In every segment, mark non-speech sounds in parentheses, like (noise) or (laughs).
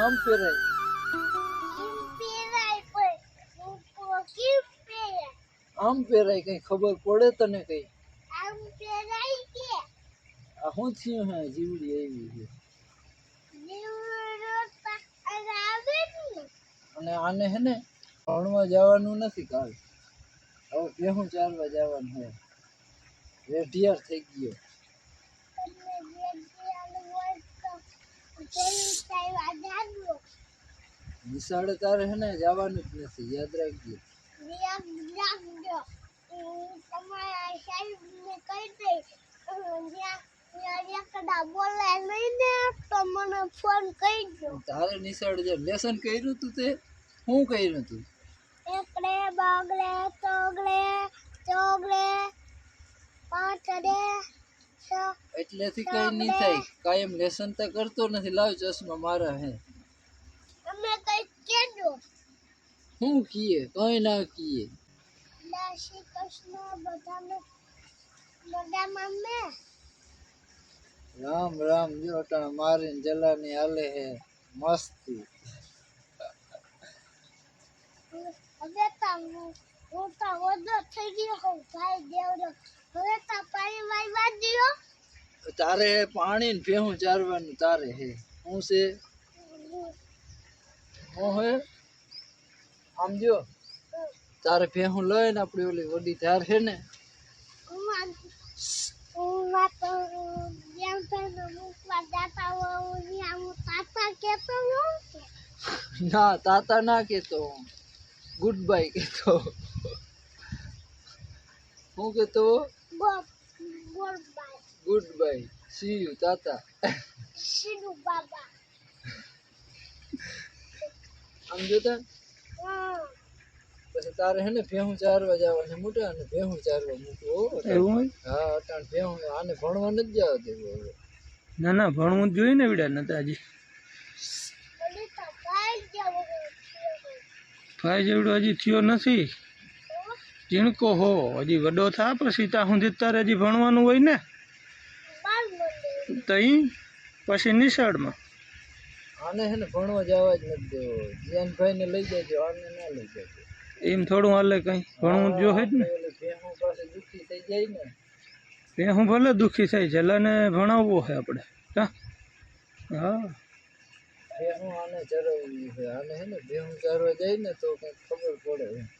આમ પહેરાય આમ પહેરાય કઈ ખબર પડે તને કઈ? આ શું થયું હે? જીવડી આવી છે અને આને હે ને ભણવા જવાનું નથી કાલ. હવે ભેહું ચાલવા જવાનું હે. રેઢિયાર થઈ ગયો. નિશાળે તારે હે ને, જવાનું જ નથી, યાદ રાખજો. તારે નિશાળે જે લેસન કર્યું તું તે? શું કર્યું તું? એકડે બગડે ચોગડે પાછડે છ એટલેથી કઈ નહીં થાય. કાયમ લેસન તો કરતો નથી. લાવ ચશ્મા મારા હે. અમે કઈ કેજો શું કીએ? કઈ ના કીએ. જય શ્રી કૃષ્ણ બધાને. બધામાં મેં રામ રામ જો અટાણે મારીને જલાની હાલે હે. મસ્તી. હવે તા હું હું તો ઓદો થઈ ગયો હું ભાઈ દેવડો. તારે હે પાણી ને ભેહું ચારવાનું તારે હે. શું છે? હું હે? સમજો તારે ભેહું લઈને આપણી ઓલી વડી ધાર છે ને. હું હું હું હું ના તાતા ના કેતો ગુડ બાય કેતો હું કેતો good bye see you tata શીનુ બાબા આમ જોતા? પછી તારે હે ને ભેહું ચારવા જવાનું મોટા અને ભેહું ચારવા મૂકવું એવું હા અટાણ ભેહું આને ભણવા નથી જવા દેવું હવે. ના ના ભણવું જ જોઈએ ને વિડા નતા હજી બોલી તો ભાઈ જેવો ભાઈ જેવડો હજી થયો નથી. ઝીણકો હો હજી વડો થા પણ સીતા સુધી તારે હજી ભણવાનું હોય ને? તઈ? પછી નિશાળમાં. આને હે ને ભણવા જવા જ નથી દેવો. જીયાનભાઈ ને લઈ જજો આને ના લઈ જજો. એમ થોડું હાલે કઈ? ભણવું જ જોઈએ જ ને. ભેહું પાસે દુઃખી થઈ જાય ને. તે હું ભલે દુઃખી થાય જલાને ભણાવવો છે આપણે. હા હા. ભેહું આને ચરવવી છે. આને હે ને ભેહું ચરવા જાય ને તો કંઈક ખબર પડે.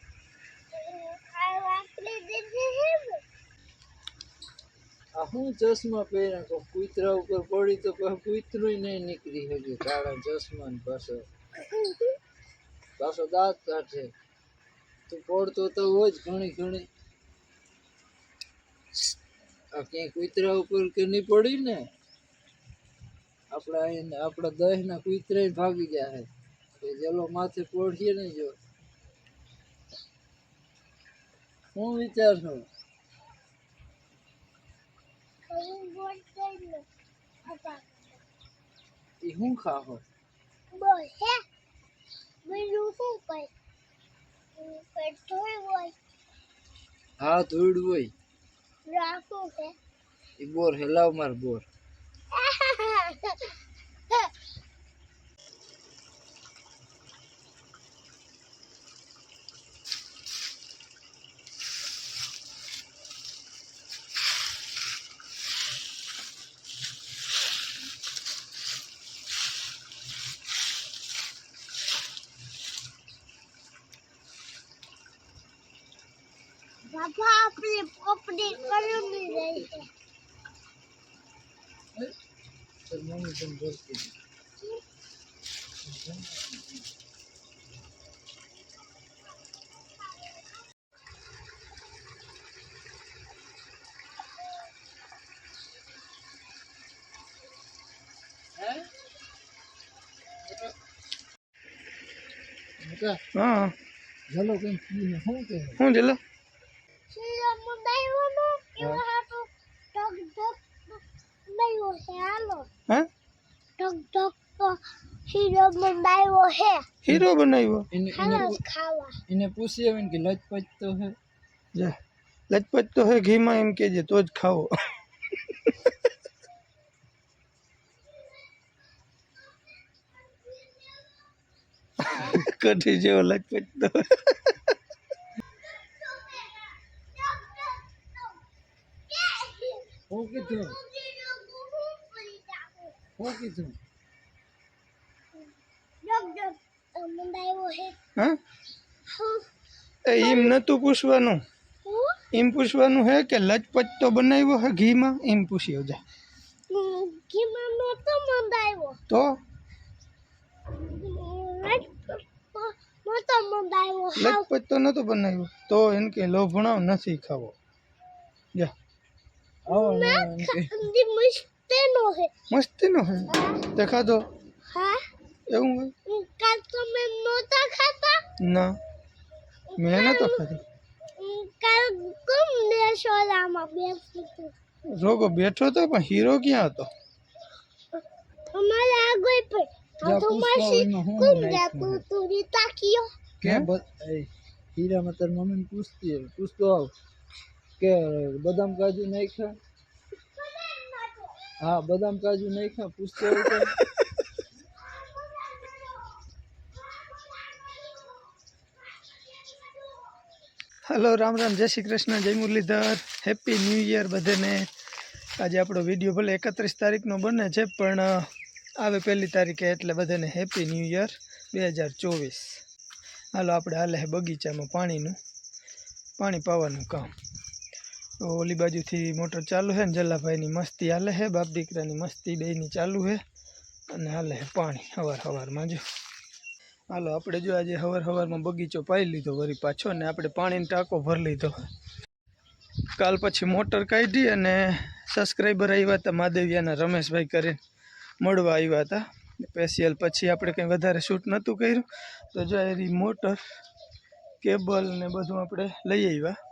આ હે ને ચશ્મા પહેર્યા તો કૂતરા ઉપર પડી તો કૂતરું નહીં નીકળી શકે, કાળા ચશ્મા ને પાછો. પાછો દાંત કાઢે. તું પડતો તો હોય જ ઘણી ઘણી. આ ક્યાંય કૂતરા ઉપર કે નહીં પડી ને? આપણા આપણા દહેના કૂતરા ભાગી જાય. કે જેલો માથે પડીએ ને જો. હું વિચાર એ હું ખાહો? બોલ બીજું શું કઈ? પેટ્રોલ હોય. હા ધૂળ હોય. રાખું છે એ બોર હેલાવ માર બોર (laughs) બાપા આપણે પોપડી કર્યું રહી છે. મમ્મી તને ભરતી હા. જલો કઈ શું કહે શું જલો? શીરો મુંડાઈવાનો એવા હાટુ ઢગ ઢગ નહીં છે હાલો હા? ઢગ ઢગ તો શીરો મુંડાઈવો હે હીરો બનાવ્યો ખાવા. એને પૂછી આવે કે લજપત તો હે? જા. લજપત તો હે ઘીમાં એમ કેજે તો જ ખાવો (laughs) કઠી જેવો લચપચતો હું. કીધું હું કીધું હા એ એમ નતું પૂછવાનું. એમ પૂછવાનું હે કે લચપચ તો બનાવ્યો હે ઘીમાં? એમ પૂછ્યો જા તો? લચપચ તો નતું બનાવ્યું. તો એને કે લોભણાવ નથી ખાવો. જા આવો ને હે. તે ખાધો એવું હોય? ના. મેં નતો ખાધી. રોગો બેઠો તો પણ હીરો ક્યાં હતો? અમારે આગળ આ તો માસી કોમ? જાતું કે બ- એ હીરામાં મમ્મીને પૂછતી પૂછતો આવ. કે બદામ કાજુ નાખ્યા? હા, બદામ કાજુ નાખ્યા, પૂછતો હલો રામ રામ, જય શ્રી કૃષ્ણ, જય મુરલીધર. હેપી ન્યૂ યર બધાને. આજે આપણો વીડિયો ભલે એકત્રીસ તારીખનો બને છે, પણ આવે પહેલી તારીખે એટલે બધાને હેપી ન્યૂ યર બે હજાર ચોવીસ. હાલો, આપણે હાલે બગીચામાં પાણીનું, પાણી પાવાનું કામ. તો ઓલી બાજુથી મોટર ચાલુ છે ને જલ્લાભાઈની મસ્તી હાલે છે બાપ દીકરાની મસ્તી બેની ચાલુ છે અને હાલે છે પાણી સવાર હવારમાં જો. હાલો, આપણે જો આજે હવાર હવારમાં બગીચો પાઈ લીધો વળી પાછો ને આપણે પાણીનો ટાંકો ભરી લીધો. કાલ પછી મોટર કાઢી અને સબસ્ક્રાઈબર આવ્યા હતા મહાદેવિયાના રમેશભાઈ કરીને મળવા આવ્યા હતા. સ્પેશિયલ પછી આપણે કંઈ વધારે શૂટ નહોતું કર્યું. તો જો એરી મોટર કેબલ ને બધું આપણે લઈ આવ્યા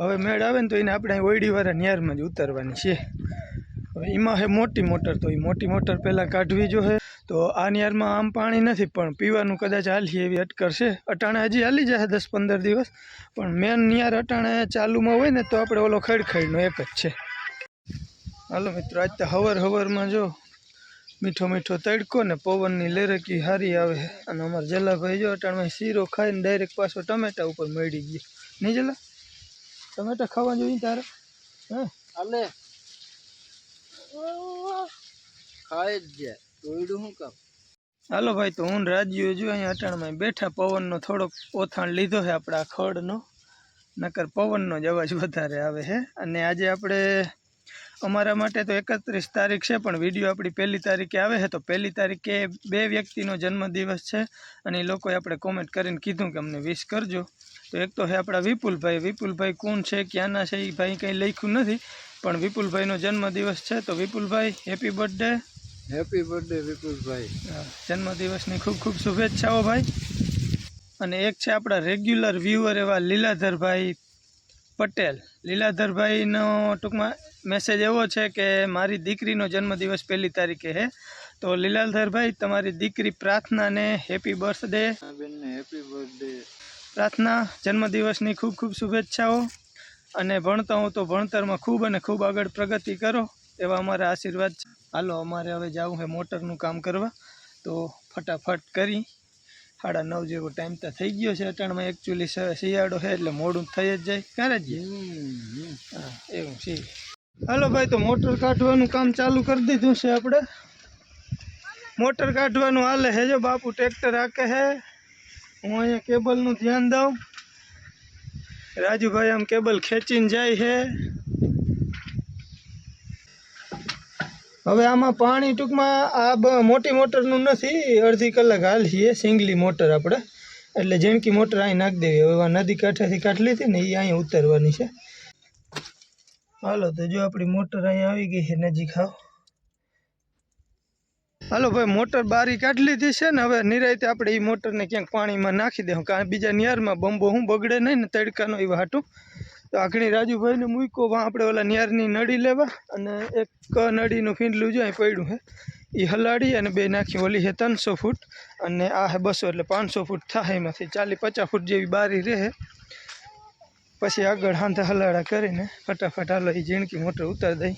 હવે મેળ આવે ને તો એને આપણે ઓયડીવાળા ન્યારમાં જ ઉતારવાની છે. હવે એમાં હે મોટી મોટર, તો એ મોટી મોટર પહેલાં કાઢવી જો હે. તો આ નિયારમાં આમ પાણી નથી, પણ પીવાનું કદાચ હાલીએ એવી અટકર છે. અટાણે હજી હાલી જશે દસ પંદર દિવસ, પણ મેન નિયાર અટાણે ચાલુમાં હોય ને તો આપણે ઓલો ખડખડીનો એક જ છે. હાલો મિત્રો, આજ તો હવર હવરમાં જો મીઠો મીઠો તડકો ને પવનની લેરકી હારી આવે અને અમારા જલાભાઈ જો અટાણમાં શીરો ખાઈને ડાયરેક્ટ પાછો ટમેટા ઉપર મળી ગયો. નહીં જલા? ટમેટા ખાવા જોઈએ તારે હે? ખાય જ જાય તોયડું શું કામ? હાલો ભાઈ તો હું રાજ્યો જો અહીંયા અટાણમાં. બેઠા પવનનો થોડોક ઓથાણ લીધો છે આપણા ખડનો. નકર પવનનો જ અવાજ વધારે આવે છે. અને આજે આપણે અમારા માટે તો એકત્રીસ તારીખ છે પણ વીડિયો આપણી પહેલી તારીખે આવે છે. તો પહેલી તારીખે બે વ્યક્તિનો જન્મદિવસ છે. અને એ લોકોએ આપણે કોમેન્ટ કરીને કીધું કે અમને વિશ કરજો. તો એક તો છે આપણા વિપુલભાઈ. વિપુલભાઈ કોણ છે ક્યાંના છે એ ભાઈ કંઈ લખ્યું નથી પણ વિપુલભાઈનો જન્મદિવસ છે તો Vipulbhai happy birthday happy birthday Vipulbhai. જન્મદિવસની ખૂબ ખૂબ શુભેચ્છાઓ ભાઈ. અને એક છે આપણા રેગ્યુલર વ્યૂઅર એવા લીલાધરભાઈ પટેલ. લીલાધરભાઈનો ટૂંકમાં મેસેજ એવો છે કે મારી દીકરીનો જન્મદિવસ પહેલી તારીખે છે તો લીલાધરભાઈ તમારી દીકરી પ્રાર્થનાને હેપી બર્થડે બેનને હેપી બર્થડે પ્રાર્થના, જન્મદિવસની ખૂબ ખૂબ શુભેચ્છાઓ. અને ભણતા હું તો ભણતરમાં ખૂબ અને ખૂબ આગળ પ્રગતિ કરો એવા અમારા આશીર્વાદ છે. હાલો, અમારે હવે જવું છે મોટરનું કામ કરવા. તો ફટાફટ કરી. સાડા નવ જેવો ટાઈમ તો થઈ ગયો છે. અટાણમાં એકચ્યુઅલી શિયાળો છે એટલે મોડું થઈ જ જાય. ક્યારે જ હા, એવું છે. હાલો ભાઈ, તો મોટર કાઢવાનું કામ ચાલુ કરી દીધું છે આપણે. મોટર કાઢવાનું હાલે હેજો બાપુ, ટ્રેક્ટર રાખે છે. હું અહીંયા કેબલનું ધ્યાન દઉં. રાજુભાઈ આમ કેબલ ખેંચીને જાય છે. હવે આમાં પાણી ટૂંકમાં આ મોટી મોટરનું નથી, અડધી કલાક હાલીએ, સિંગલી મોટર આપણે. એટલે જેમકી મોટર અહીં નાખી દેવી. હવે નદી કાંઠેથી કાઢ લીધી ને એ અહીંયા ઉતારવાની છે. હાલો તો જો આપણી મોટર અહીંયા આવી ગઈ છે નજીક આવ હાલો ભાઈ, મોટર બારી કાઢી લીધી છે ને હવે નિરાયતે આપણે એ મોટરને ક્યાંક પાણીમાં નાખી દેવું કારણ બીજા નિયારમાં બંબો હું બગડે નહીં ને તડકાનો એ હાટું. તો આખણી રાજુભાઈને મૂક્યો વાં આપણે ઓલા નિયારની નળી લેવા અને એક નળીનું ફીંડલું જો અહીં પડ્યું છે. એ હલાડી અને બે નાખી ઓલી છે ત્રણસો ફૂટ. અને આ છે બસો એટલે પાંચસો ફૂટ થાય એમાંથી. ચાલી પચાસ ફૂટ જેવી બારી રહે. પછી આગળ હાંધા હલાડા કરીને ફટાફટ હાલો એ ઝીણકી મોટર ઉતારી દઈ.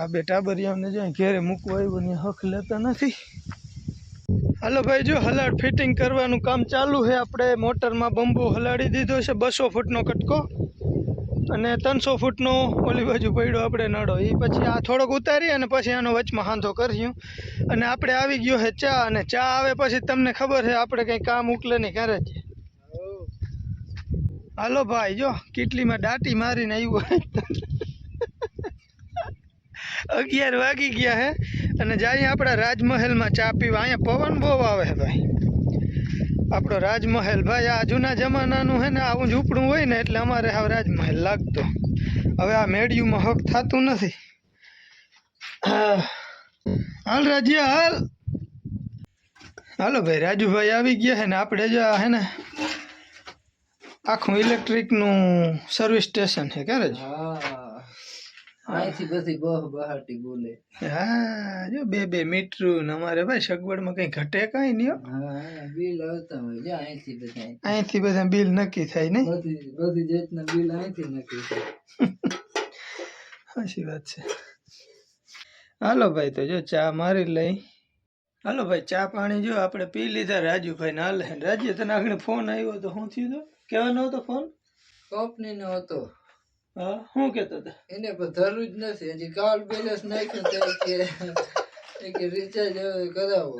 આ બે ટાબરિયાને જો ઘેરે મૂકવા આવ્યું ને હક લેતા નથી. હાલો ભાઈ, જો હલાડ ફિટિંગ કરવાનું કામ ચાલુ છે. આપણે મોટરમાં બંબુ હલાડી દીધો છે બસો ફૂટનો કટકો અને ત્રણસો ફૂટનો ઓલી બાજુ પડ્યો આપણે નડો એ પછી આ થોડોક ઉતારી અને પછી આનો વચમાં હાંધો કર્યું અને આપણે આવી ગયો છે ચા અને ચા આવે પછી તમને ખબર છે આપણે કંઈ કામ ઉકલે નહીં કરે છે. હાલો ભાઈ, જો, કીટલીમાં દાટી મારીને આવ્યું. અગિયાર વાગી ગયા હે, અને જાય આપણા રાજમહેલમાં ચા પીવા, અહીંયા પવન બહુ આવે છે ભાઈ. આપણો રાજમહેલ ભાઈ, આ જૂના જમાનાનું છે ને, આવું ઝૂંપડું હોય ને, એટલે અમારે હવે રાજમહેલ લાગતો. હવે આ મેળિયુંમાં હક થતું નથી. હા. હાલ રાજ્ય, હાલ. હાલો ભાઈ, રાજુભાઈ આવી ગયા છે ને, આપણે જો હે ને, આખું ઇલેક્ટ્રિકનું સર્વિસ સ્ટેશન છે ક્યારે જ? હા. અહીંથી પછી બહ બહાટી બોલે. હા જો બે બે મીટરું અમારે ભાઈ સગવડમાં કઈ ઘટે કઈ નહીં હો. હા બિલ આવતા હોય. જો અહીંથી બધા. અહીંથી બધા બિલ નક્કી થાય બધી બધી જાતના બિલ અહીંથી નક્કી થાય. સાચી વાત છે. હાલો ભાઈ તો જો ચા મારી લઈ. હાલો ભાઈ ચા પાણી જો આપણે પી લીધા રાજુભાઈ ના લે રાજ્ય તને આગળ ફોન આવ્યો તો શું થયું તો? કહેવાનો હતો ફોન? કંપની નો હતો. શું કેતો હતો? એને ધરવું જ નથી. હજી કાલ બેલેન્સ નાખ્યું કે કે રિચાર્જ કરાવો.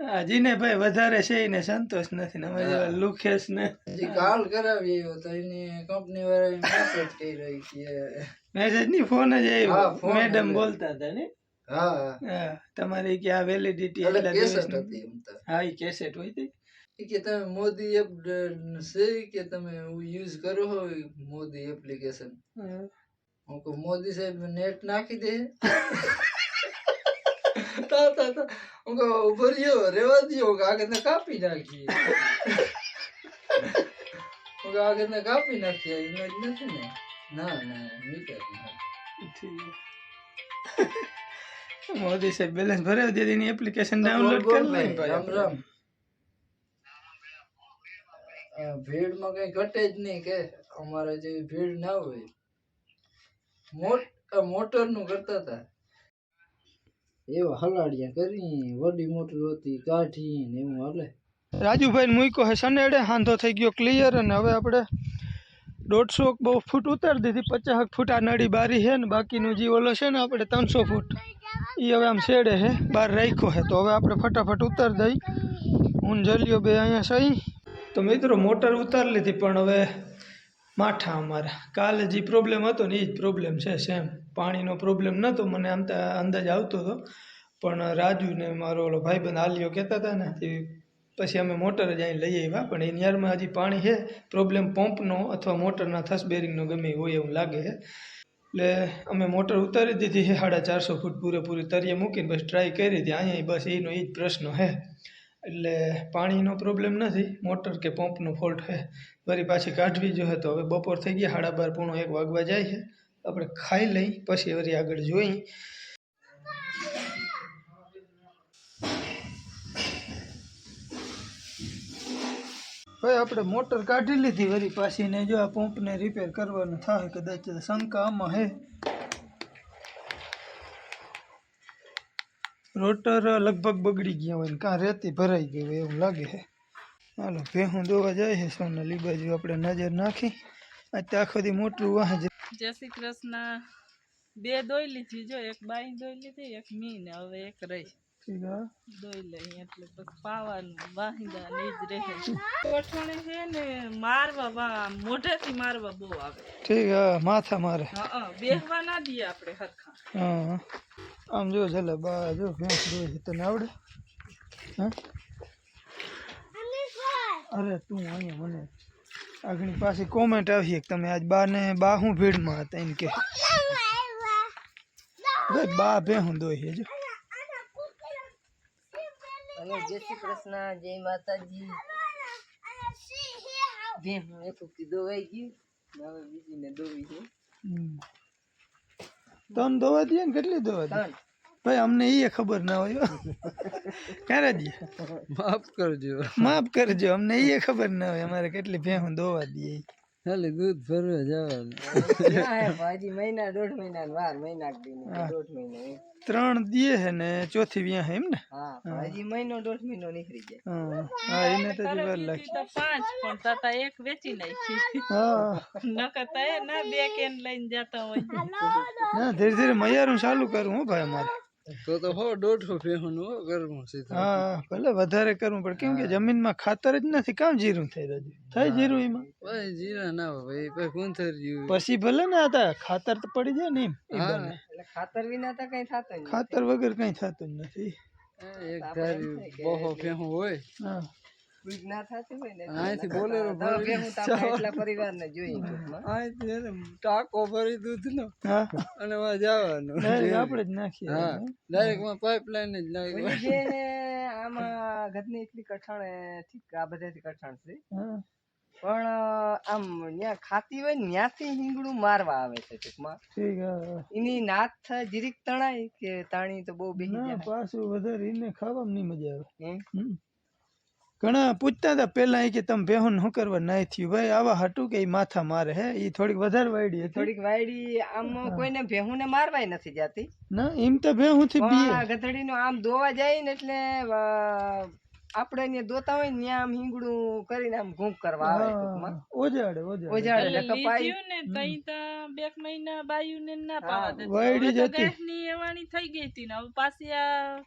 હા જીને ભાઈ વધારે છે એને સંતોષ નથી ને અમારે લુખેશ ને. હજી કાલ કરાવી આવ્યો તો એની કંપની વાળા મેસેજ કરી રહી છે મેસેજની ફોન જ હા, આવ્યો. મેડમ બોલતા હતા ને? હા. હા તમારી કે આ વેલિડિટી એટલે કેસેટ હતી હા એ કેસેટ હોય તે. ઈ કે તમે મોદી એપ છે કે તમે યુઝ કરો હો મોદી એપ્લિકેશન હું. કહું મોદી સાહેબ નેટ નાખી દે. તા તા તા. હું કહું ઊભો રહ્યો રેવા દો હું ને કાપી નાખીએ. (laughs) હું કહું આગળ ને કાપી નાખીએ એમ જ નથી ને. ના ના નીકળ મોદી સાહેબ બેલેન્સ ભરાવી દીધી એની એપ્લિકેશન ડાઉનલોડ કરી લઈ રામ રામ. ભીડમાં કઈ ઘટે જ નહીં કે અમારે જેવી ભીડ ના હોય. મોટ મોટરનું કરતા હતા. એવા હલાડિયા કરી વડી મોટર હતી કાઢી ને એવું હાલે. રાજુભાઈ મૂક્યો હે સનેડે, હાંધો થઈ ગયો ક્લિયર અને હવે આપણે દોઢસો બહુ ફૂટ ઉતારી દીધી, પચાસ ફૂટ આ નળી બારી છે ને, બાકીનું જે ઓલો છે ને આપણે ત્રણસો ફૂટ એ હવે આમ શેડે છે બહાર રાખ્યો છે તો હવે આપણે ફટાફટ ઉતારી દઈ. હું જલ્યો બે અહીંયા સહી. તો મિત્રો મોટર ઉતારી લીધી, પણ હવે માઠા અમારા. કાલે જે પ્રોબ્લેમ હતો ને એ જ પ્રોબ્લેમ છે સેમ પાણીનો પ્રોબ્લેમ નહોતો મને આમ તો અંદાજ આવતો હતો. પણ રાજુને મારો ઓલો ભાઈબંધ આલિયો કહેતા હતા ને તે પછી અમે મોટર જ અહીં લઈ આવ્યા, પણ એની યારમાં હજી પાણી છે. પ્રોબ્લેમ પંપનો અથવા મોટરના થસ બેરિંગનો ગમે હોય એવું લાગે છે. એટલે અમે મોટર ઉતારી દીધી છે, સાડા ચારસો ફૂટ પૂરેપૂરી તરીએ મૂકીને બસ ટ્રાય કરી હતી. અહીંયા બસ એનો એ જ પ્રશ્ન છે. એટલે પાણીનો પ્રોબ્લેમ નથી. મોટર કે પંપનો ફોલ્ટ છે. વળી પાછી કાઢવી જોઈએ તો હવે બપોર થઈ ગયા, સાડા બાર પૂણો એક વાગવા જાય છે. આપણે ખાઈ લઈ, પછી વળી આગળ જોઈ. ભાઈ આપણે મોટર કાઢી લીધી. વળી પાછી ને જો આ પંપને રિપેર કરવાનું થાય, કદાચ શંકા આમાં હે. રોટર લગભગ બગડી ગયા હોય ને કાં રેતી ભરાઈ ગઈ હોય એવું લાગે છે. હાલો ભેહું દોવા જાય છે સોનાલી બાજુ આપણે નજર નાખી. આજ આખો દી મોટું વાહ જય શ્રી કૃષ્ણ. બે દોઈ લીધી જો એક બાઈ દોઈ લીધી એક મી ને હવે એક રહી. દોઈ લઈ એટલે પછી પાવાનું વાહિંદા ને જ રહે. કોઠણે છે ને મારવા મોઢેથી મારવા બહુ આવે. ઠીક માથા મારે. હા બેહવા ના દઈએ આપણે હરખા. હા. આમ જો ચાલે બા જો ભેંસ દોય છે તને આવડે? હા? અરે તું અહીંયા મને આગળની પાછી કોમેન્ટ આવી કે તમે આજ બાને બા હું ભીડમાં હતા એમ કે. ભાઈ બા બે હું દોઈ છે જો. હલો જય શ્રી કૃષ્ણ જય માતાજી. બે હું એક ઉક્તિ દોવાઈ ગયું. ને હવે બીજી ને દોવી છે દવા દોવા દે ને કેટલી દવા દે? ભાઈ અમને એ ખબર ના હોય ક્યારે દે? માફ કરજો. માફ કરજો અમને એ ખબર ના હોય અમારે કેટલી ભેહું દવા દઈએ ખાલી દૂધ ભરવા જવાનું. ભાજી મહિના દોઢ મહિના વાર મહિના દોઢ મહિનો ત્રણ દીએ હે ને ચોથી વ્યા હે એમ ને? હા હજી મહિનો દોઢ મહિનો નીકળી જાય. હા એને તો વાર લાગશે. પાંચ પણ તાતા એક વેચી નાખી. હા. નકર તો એ ના બે કેન લઈને જતા હોય. ના ધીરે ધીરે મયારું ચાલુ કરું હો ભાઈ અમારે. તો તો હો દોઢસો ભેહું હો કરવું હા ભલે વધારે કરવું પણ કેમ કે જમીનમાં ખાતર જ નથી. કામ જીરું થઈ રહ્યું થાય જીરું એમાં? ભાઈ જીરા ના હોય ભાઈ પછી ગુંથર્યું પછી ભલે ને હતા ખાતર તો પડી જાય ને એમ. એટલે ખાતર વિના તો કઈ થતું ખાતર વગર કઈ થતું નથી. એક ધારી બહુ ભેહું હોય. હા. ના થતું હોય ને અહીંથી બોલેરો તો ભેગું તો એટલા પરિવારને જોઈએ અહીંથી એને ભરી દૂધનો અને વાં જવાનું. આપણે જ નાખીએ હા. ડાયરેક્ટમાં પાઇપલાઇન જ નાખી આમાં ઘરની એટલી કઠણ ઠીક આ બધાથી કઠણ છે. હા. પણ આમ ન્યા ખાતી હોય ને ન્યાથી હિંગડું મારવા આવે છે ટૂંકમાં. એની નાથ જીરીક તણાય કે તાણી તો બહુ બેહી જાય. પાછું વધારે એને ખાવામાં નહીં મજા આવે. ઘણા પૂછતા હતા પહેલાં કે તમે બેહુન શું કરવા નાઈ થયું? ભાઈ આવા હાટું કે માથા મારે હે? એ થોડીક વધારે વાયડી હતી. થોડીક વાયડી આમ કોઈને ભેહું ને મારવાય નથી જાતી. ના એમ તો બેહું થી બીએ. ગધડીનો આમ દોવા જાય ને એટલે આપણે ને દોતા હોય ને આમ હિંગડું કરીને આમ ઘૂંક કરવા આવે ટૂંકમાં. ઓજાડે ઓજાડે. ઓજાડે એટલે કપાઈ ને તઈ તો બે મહિના બાયુ ને ના પાવા દે વાયડી જતી. ની એવાણી થઈ ગઈ હતી ને હવે પાછી આ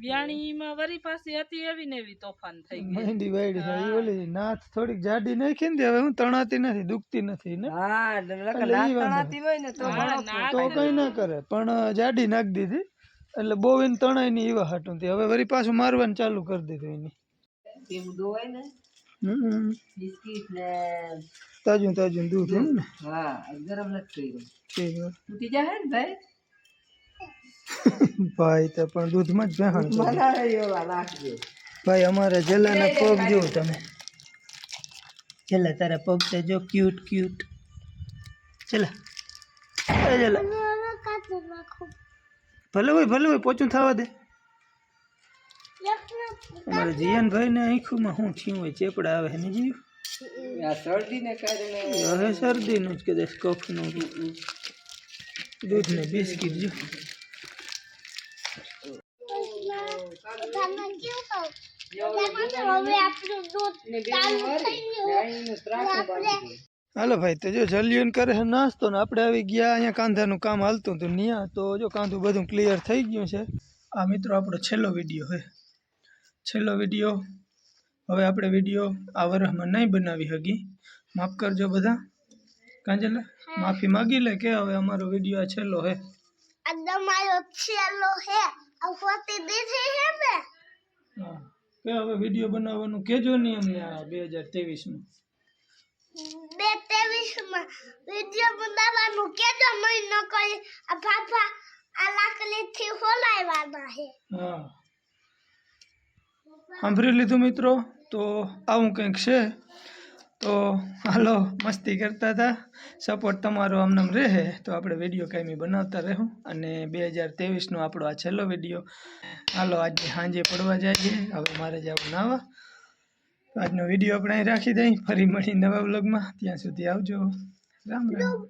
વ્યાણીમાં વરી પાછી હતી એવી ને એવી તોફાન થઈ ગઈ. મહેંદી વાઈડી થઈ ઓલી નાથ થોડીક જાડી નાખી ને હવે હું તણાતી નથી દુખતી નથી ને? હા. તણાતી હોય ને તો તો કઈ ના કરે પણ જાડી નાખ દીધી એટલે બહુ એને તણાઈ ની એવા હાટું હવે વરી પાછું મારવાનું ચાલુ કરી દીધું એની. એવું દોવાય ને? હમ. ને તાજું તાજું દૂધ ને? હા ગરમ નથી કર્યું. ઠીક છે. તૂટી જાય ને ભાઈ? ભાઈ તો પણ દૂધમાં જ બેહાણ છે. મને એવા રાખજે ભાઈ અમારા જલાના પગ જો તમે. જલા તારા પગ તો જો ક્યુટ ક્યુટ ચલા એ જલા. હવે કાઢી નાખું ભલે હોય ભલે હોય પોચું થવા દે. એકને અમારા જીયનભાઈ ને આંખોમાં શું થયું હોય ચેપડા આવે છે ને જીવ? આ શરદી ને કારણે. હવે શરદીનું જ કદાચ કફનું દૂધ ને બિસ્કીટ જો. હાલો ભાઈ, તો જો જલિયન કરે છે, નાસ્તો ને આપણે આવી ગયા, અહીંયા કાંધાનું કામ હાલતું હતું ત્યાં, તો જો કાંધું બધું ક્લિયર થઈ ગયું છે. આ મિત્રો આપણો છેલ્લો વીડિયો છે. છેલ્લો વીડિયો હવે આપણે વીડિયો આ વરસમાં નહીં બનાવી શકી માફ કરજો બધા. કાંજલા, માફી માગી લે કે હવે અમારો વીડિયો આ છેલ્લો છે. આ તમારો છેલ્લો હે આ હોતી દીધી હે. કે હવે વીડિયો બનાવવાનું કેજો નહીં અમને આ બે હજાર ત્રેવીસમાં. બે ત્રેવીસમાં વીડિયો બનાવવાનું કેજો મય ન કરી આ ફાફા આ લાકડી થી હોલાવવાના હે હા. સાંભળી લીધું મિત્રો? તો આવું કંઈક છે. તો હાલો, મસ્તી કરતા હતા. સપોર્ટ તમારો આમનામ રહે. તો આપણે વીડિયો કાયમી બનાવતા રહ્યું અને બે હજાર ત્રેવીસનો આપણો આ છેલ્લો વીડિયો હાલો, આજે સાંજે પડવા જઈએ. હવે મારે જવું નાવા. આજનો વીડિયો આપણે રાખી દઈ ફરી મળી નવા બ્લોગમાં ત્યાં સુધી આવજો. રામ રામ.